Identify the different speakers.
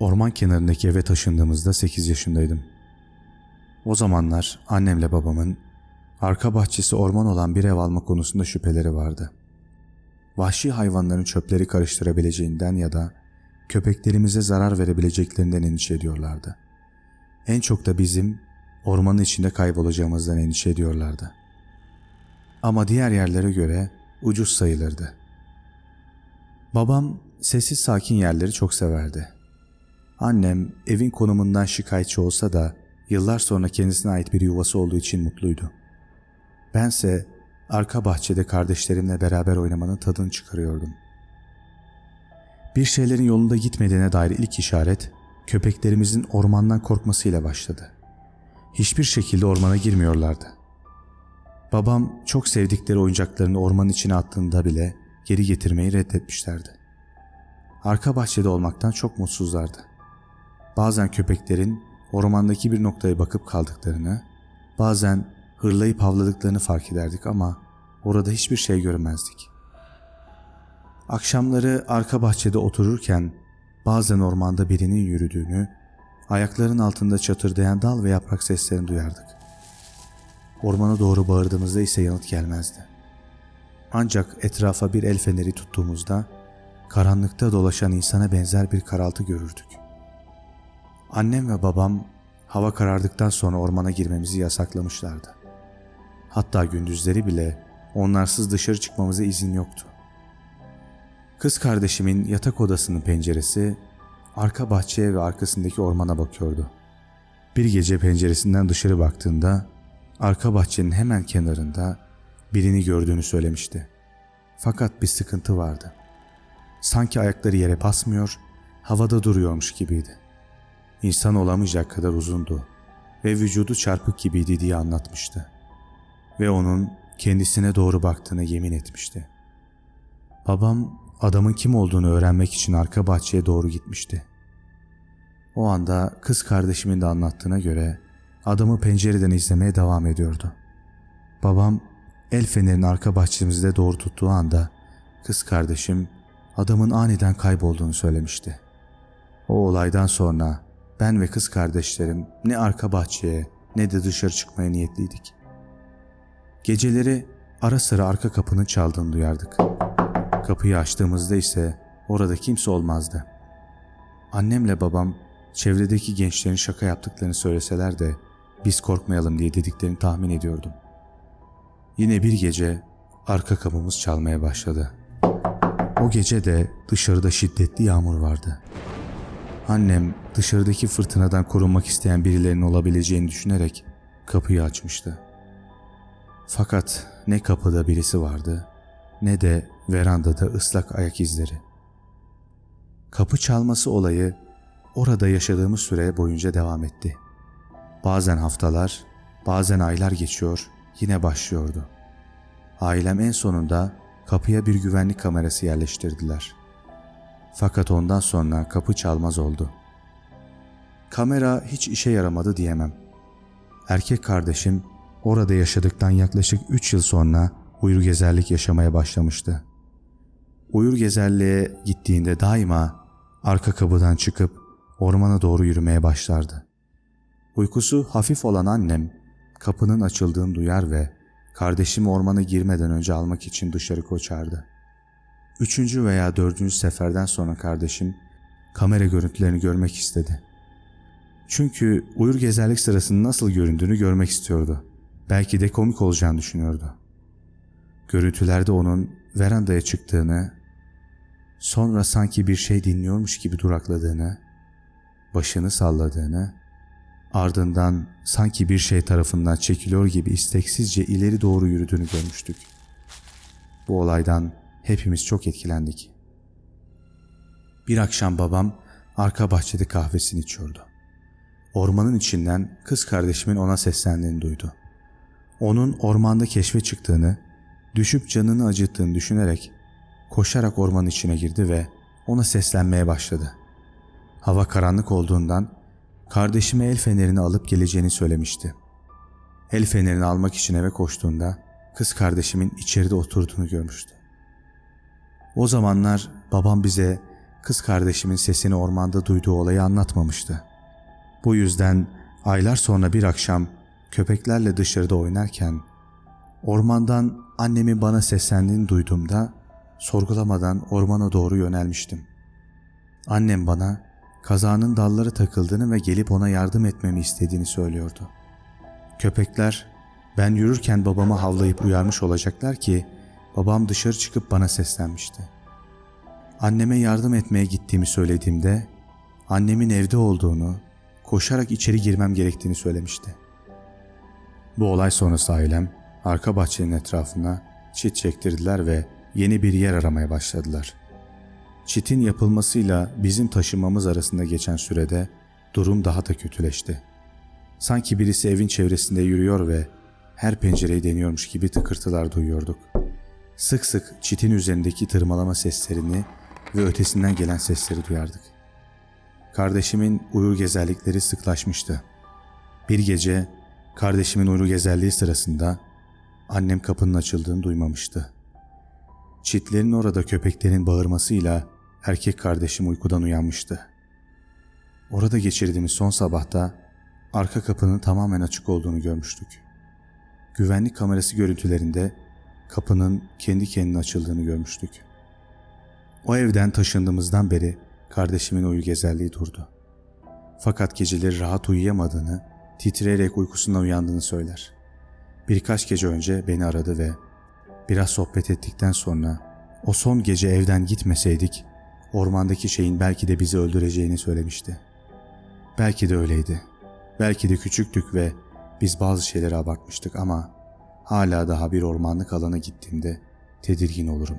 Speaker 1: orman kenarındaki eve taşındığımızda 8 yaşındaydım. O zamanlar annemle babamın arka bahçesi orman olan bir ev alma konusunda şüpheleri vardı. Vahşi hayvanların çöpleri karıştırabileceğinden ya da köpeklerimize zarar verebileceklerinden endişe ediyorlardı. En çok da bizim ormanın içinde kaybolacağımızdan endişe ediyorlardı. Ama diğer yerlere göre ucuz sayılırdı. Babam sessiz sakin yerleri çok severdi. Annem evin konumundan şikayetçi olsa da yıllar sonra kendisine ait bir yuvası olduğu için mutluydu. Bense arka bahçede kardeşlerimle beraber oynamanın tadını çıkarıyordum. Bir şeylerin yolunda gitmediğine dair ilk işaret köpeklerimizin ormandan korkmasıyla başladı. Hiçbir şekilde ormana girmiyorlardı. Babam çok sevdikleri oyuncaklarını ormanın içine attığında bile geri getirmeyi reddetmişlerdi. Arka bahçede olmaktan çok mutsuzlardı. Bazen köpeklerin ormandaki bir noktaya bakıp kaldıklarını, bazen hırlayıp havladıklarını fark ederdik ama orada hiçbir şey görmezdik. Akşamları arka bahçede otururken bazen ormanda birinin yürüdüğünü, ayakların altında çatırdayan dal ve yaprak seslerini duyardık. Ormana doğru bağırdığımızda ise yanıt gelmezdi. Ancak etrafa bir el feneri tuttuğumuzda karanlıkta dolaşan insana benzer bir karaltı görürdük. Annem ve babam hava karardıktan sonra ormana girmemizi yasaklamışlardı. Hatta gündüzleri bile onlarsız dışarı çıkmamıza izin yoktu. Kız kardeşimin yatak odasının penceresi arka bahçeye ve arkasındaki ormana bakıyordu. Bir gece penceresinden dışarı baktığında arka bahçenin hemen kenarında birini gördüğünü söylemişti. Fakat bir sıkıntı vardı. Sanki ayakları yere basmıyor, havada duruyormuş gibiydi. İnsan olamayacak kadar uzundu ve vücudu çarpık gibiydi diye anlatmıştı. Ve onun kendisine doğru baktığını yemin etmişti. Babam adamın kim olduğunu öğrenmek için arka bahçeye doğru gitmişti. O anda kız kardeşimin de anlattığına göre adamı pencereden izlemeye devam ediyordu. Babam el fenerini arka bahçemizde doğru tuttuğu anda kız kardeşim adamın aniden kaybolduğunu söylemişti. O olaydan sonra ben ve kız kardeşlerim ne arka bahçeye ne de dışarı çıkmaya niyetliydik. Geceleri ara sıra arka kapının çaldığını duyardık. Kapıyı açtığımızda ise orada kimse olmazdı. Annemle babam çevredeki gençlerin şaka yaptıklarını söyleseler de biz korkmayalım diye dediklerini tahmin ediyordum. Yine bir gece arka kapımız çalmaya başladı. O gece de dışarıda şiddetli yağmur vardı. Annem dışarıdaki fırtınadan korunmak isteyen birilerinin olabileceğini düşünerek kapıyı açmıştı. Fakat ne kapıda birisi vardı ne de verandada ıslak ayak izleri. Kapı çalması olayı orada yaşadığımız süre boyunca devam etti. Bazen haftalar, bazen aylar geçiyor, yine başlıyordu. Ailem en sonunda kapıya bir güvenlik kamerası yerleştirdiler. Fakat ondan sonra kapı çalmaz oldu. Kamera hiç işe yaramadı diyemem. Erkek kardeşim orada yaşadıktan yaklaşık 3 yıl sonra uyur gezerlik yaşamaya başlamıştı. Uyur gezerliğe gittiğinde daima arka kapıdan çıkıp ormana doğru yürümeye başlardı. Uykusu hafif olan annem kapının açıldığını duyar ve kardeşimi ormana girmeden önce almak için dışarı koçardı. Üçüncü veya dördüncü seferden sonra kardeşim kamera görüntülerini görmek istedi. Çünkü uyur gezerlik sırasında nasıl göründüğünü görmek istiyordu. Belki de komik olacağını düşünüyordu. Görüntülerde onun verandaya çıktığını, sonra sanki bir şey dinliyormuş gibi durakladığını, başını salladığını, ardından sanki bir şey tarafından çekiliyor gibi isteksizce ileri doğru yürüdüğünü görmüştük. Bu olaydan hepimiz çok etkilendik. Bir akşam babam arka bahçede kahvesini içiyordu. Ormanın içinden kız kardeşimin ona seslendiğini duydu. Onun ormanda keşfe çıktığını, düşüp canını acıttığını düşünerek koşarak ormanın içine girdi ve ona seslenmeye başladı. Hava karanlık olduğundan kardeşime el fenerini alıp geleceğini söylemişti. El fenerini almak için eve koştuğunda kız kardeşimin içeride oturduğunu görmüştü. O zamanlar babam bize kız kardeşimin sesini ormanda duyduğu olayı anlatmamıştı. Bu yüzden aylar sonra bir akşam köpeklerle dışarıda oynarken ormandan annemin bana seslendiğini duyduğumda sorgulamadan ormana doğru yönelmiştim. Annem bana kazağının dalları takıldığını ve gelip ona yardım etmemi istediğini söylüyordu. Köpekler ben yürürken babamı havlayıp uyarmış olacaklar ki babam dışarı çıkıp bana seslenmişti. Anneme yardım etmeye gittiğimi söylediğimde annemin evde olduğunu, koşarak içeri girmem gerektiğini söylemişti. Bu olay sonrası ailem arka bahçenin etrafına çit çektirdiler ve yeni bir yer aramaya başladılar. Çitin yapılmasıyla bizim taşınmamız arasında geçen sürede durum daha da kötüleşti. Sanki birisi evin çevresinde yürüyor ve her pencereyi deniyormuş gibi tıkırtılar duyuyorduk. Sık sık çitin üzerindeki tırmalama seslerini ve ötesinden gelen sesleri duyardık. Kardeşimin uyur gezerlikleri sıklaşmıştı. Bir gece kardeşimin uyur gezerliği sırasında annem kapının açıldığını duymamıştı. Çitlerin orada köpeklerin bağırmasıyla erkek kardeşim uykudan uyanmıştı. Orada geçirdiğimiz son sabahta arka kapının tamamen açık olduğunu görmüştük. Güvenlik kamerası görüntülerinde kapının kendi kendine açıldığını görmüştük. O evden taşındığımızdan beri kardeşimin uyu gezerliği durdu. Fakat geceleri rahat uyuyamadığını, titreyerek uykusundan uyandığını söyler. Birkaç gece önce beni aradı ve biraz sohbet ettikten sonra o son gece evden gitmeseydik ormandaki şeyin belki de bizi öldüreceğini söylemişti. Belki de öyleydi. Belki de küçüktük ve biz bazı şeylere abartmıştık ama hala daha bir ormanlık alana gittiğimde tedirgin olurum.